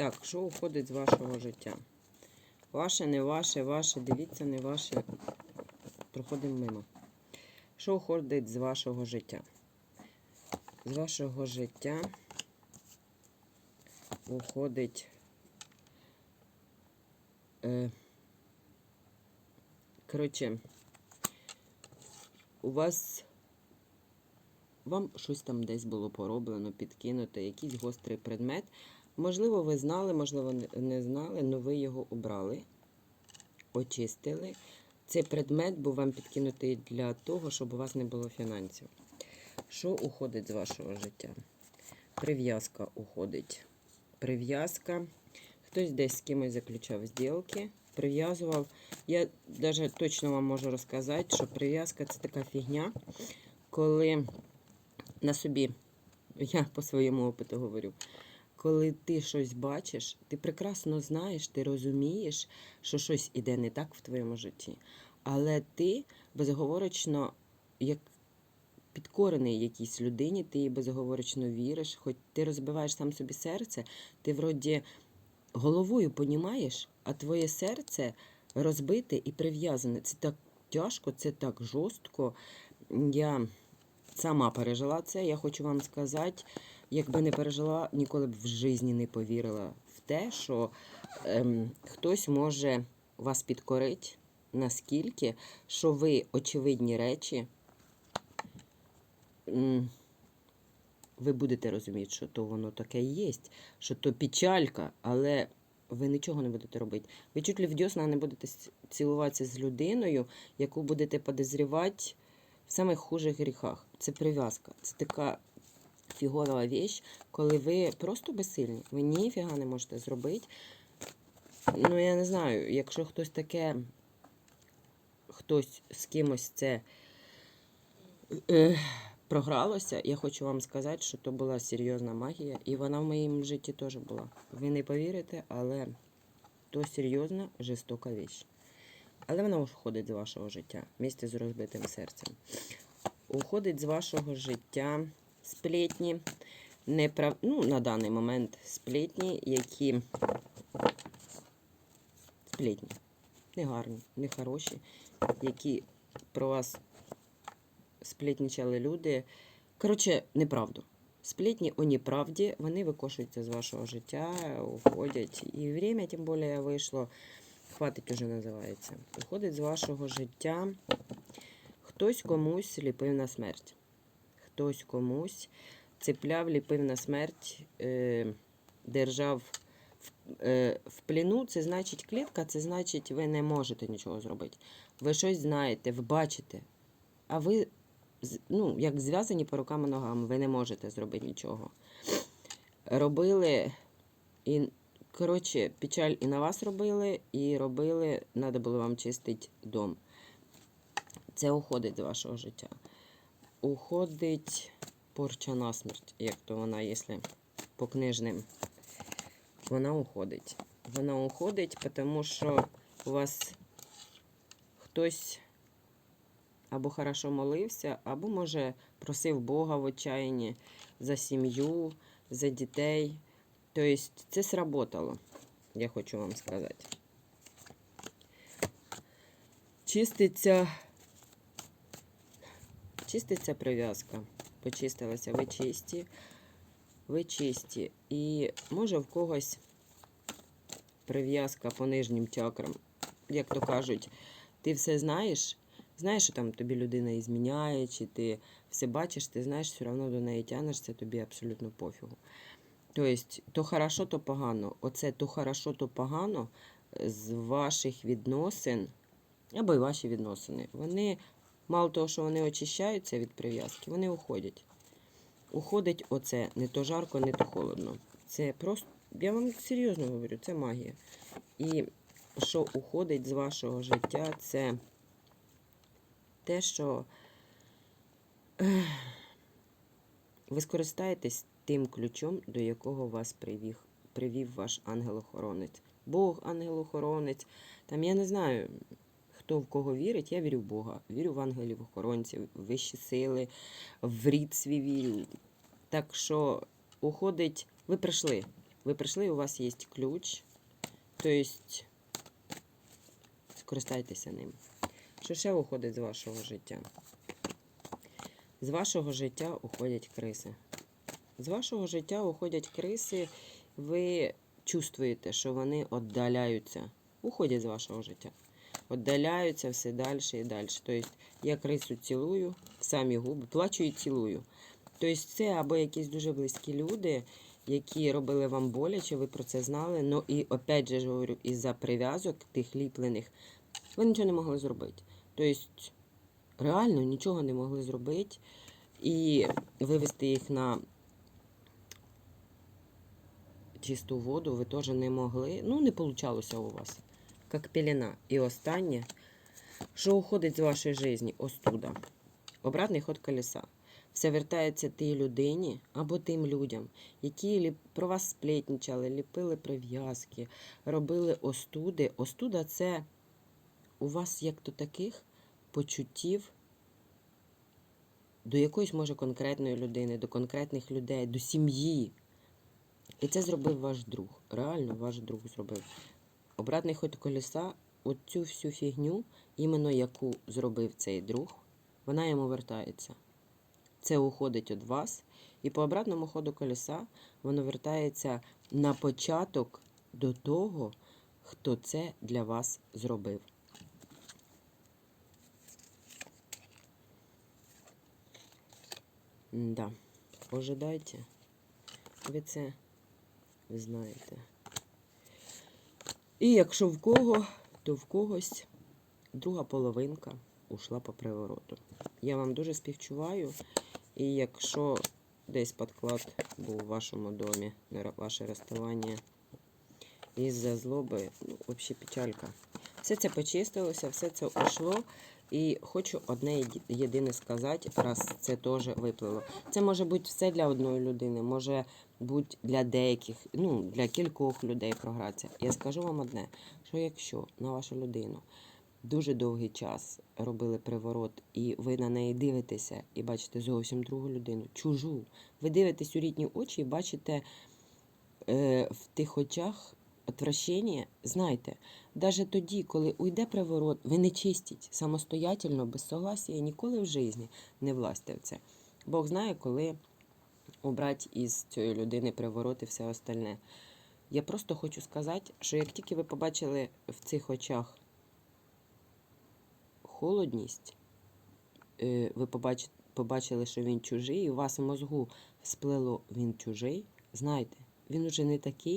Так, що уходить з вашого життя? Ваше, не ваше, ваше, дивіться, не ваше. Проходимо мимо. Що уходить з вашого життя? З вашого життя уходить. Е, коротше, у вас. Вам щось там десь було пороблено, підкинуто, якийсь гострий предмет. Можливо, ви знали, можливо, не- знали, але ви його обрали, очистили. Цей предмет був вам підкинутий для того, щоб у вас не було фінансів. Що уходить з вашого життя? Прив'язка уходить. Прив'язка. Хтось десь з кимось заключав зділки, прив'язував. Я навіть точно вам можу розказати, що прив'язка це така фігня, коли на собі, я по своєму опиту говорю, коли ти щось бачиш, ти прекрасно знаєш, ти розумієш, що щось іде не так в твоєму житті. Але ти безоговорочно, як підкорений якійсь людині, ти їй безоговорочно віриш, хоч ти розбиваєш сам собі серце, ти вроді головою понімаєш, а твоє серце розбите і прив'язане. Це так тяжко, це так жорстко. Я сама пережила це. Я хочу вам сказати, якби не пережила, ніколи б в житті не повірила в те, що ем, хтось може вас підкорити наскільки, що ви очевидні речі. м, Ви будете розуміти, що то воно таке і є, що то печалька, але ви нічого не будете робити. Ви чуть ли в дьосна не будете цілуватися з людиною, яку будете подозрівати в самих хужих гріхах. Це прив'язка. Це така фігурова віч, коли ви просто безсильні. Ви ніфіга не можете зробити. Ну, я не знаю, якщо хтось таке, хтось з кимось це е, програлося, я хочу вам сказати, що то була серйозна магія, і вона в моєму житті теж була. Ви не повірите, але то серйозна, жорстока віч. Але вона уходить з вашого життя вместе з розбитим серцем. Уходить з вашого життя сплетні, неправ... ну, на даний момент сплетні, які сплетні, не гарні, не хороші, які про вас сплетнічали люди. Коротше, неправду. Сплетні о неправді, вони викошуються з вашого життя, уходять. І время, тим більше, вийшло. Хватить уже називається. Уходить з вашого життя. Хтось комусь ліпив на смерть. Хтось комусь цепляв, ліпив на смерть, е, держав е, в пліну. Це значить клітка, це значить, ви не можете нічого зробити. Ви щось знаєте, ви бачите. А ви, ну, як зв'язані по рукам і ногам, ви не можете зробити нічого. Робили і Коротше, печаль і на вас робили, і робили, треба було вам чистити дом. Це уходить з вашого життя. Уходить порча на смерть, як то вона, якщо по книжним. Вона уходить. Вона уходить, тому що у вас хтось або хорошо молився, або, може, просив Бога в отчаянні за сім'ю, за дітей. Тобто це сработало, я хочу вам сказати. Чиститься, чиститься прив'язка. Почистилася, ви чисті, ви чисті. І може в когось прив'язка по нижнім чакрам. Як то кажуть, ти все знаєш, знаєш, що там тобі людина і зміняє, чи ти все бачиш, ти знаєш, все одно до неї тянешся, тобі абсолютно пофігу. Тобто, то хорошо, то погано. Оце то хорошо, то погано з ваших відносин, або й ваші відносини. Вони, мало того, що вони очищаються від прив'язки, вони уходять. Уходить оце не то жарко, не то холодно. Це просто, я вам серйозно говорю, це магія. І що уходить з вашого життя, це те, що ви скористаєтесь тим ключом, до якого вас привів, привів ваш ангел-охоронець. Бог, ангел-охоронець. Там я не знаю, хто в кого вірить. Я вірю в Бога, вірю в ангелів-охоронців, в вищі сили, в рід свій вірю. Так що уходить, ви прийшли. Ви прийшли, у вас є ключ. Тобто, скористайтеся ним. Що ще уходить з вашого життя? З вашого життя уходять криси. З вашого життя уходять криси, ви чувствуєте, що вони віддаляються. Уходять з вашого життя. Віддаляються все далі і далі. Тобто я крису цілую, самі губи, плачу і цілую. Тобто це або якісь дуже близькі люди, які робили вам боляче, ви про це знали. Ну і опять же говорю, із-за прив'язок тих ліплених, ви нічого не могли зробити. Тобто, реально нічого не могли зробити і вивести їх на чисту воду ви теж не могли. Ну, не получалося у вас. Як пелена. І останнє, що уходить з вашої житті, остуда. Обратний ход колеса. Все вертається тій людині або тим людям, які про вас сплетничали, ліпили прив'язки, робили остуди. Остуда це у вас як до таких почуттів до якоїсь, може, конкретної людини, до конкретних людей, до сім'ї. І це зробив ваш друг. Реально ваш друг зробив. Обратний ход колеса, оцю всю фігню, іменно яку зробив цей друг, вона йому вертається. Це уходить від вас. І по обратному ходу колеса воно вертається на початок до того, хто це для вас зробив. Да. Ожидайте. Ви це знаєте. І якщо в кого, то в когось друга половинка ушла по привороту. Я вам дуже співчуваю. І якщо десь підклад був у вашому домі на ваше розставання із-за злоби, ну, взагалі печалька. Все це почистилося, все це ушло. І хочу одне єдине сказати, раз це теж виплило. Це може бути все для одної людини, може бути для деяких, ну, для кількох людей програтися. Я скажу вам одне, що якщо на вашу людину дуже довгий час робили приворот, і ви на неї дивитеся і бачите зовсім другу людину, чужу. Ви дивитесь у рідні очі і бачите е, в тих очах отвращення. Знайте, навіть тоді, коли уйде приворот, ви не чистіть самостоятельно, без согласия, ніколи в житті не влазьте в це. Бог знає, коли убрати із цієї людини приворот і все остальне. Я просто хочу сказати, що як тільки ви побачили в цих очах холодність, е, ви побачили, що він чужий, і у вас в мозгу сплело він чужий, знайте, він уже не такий,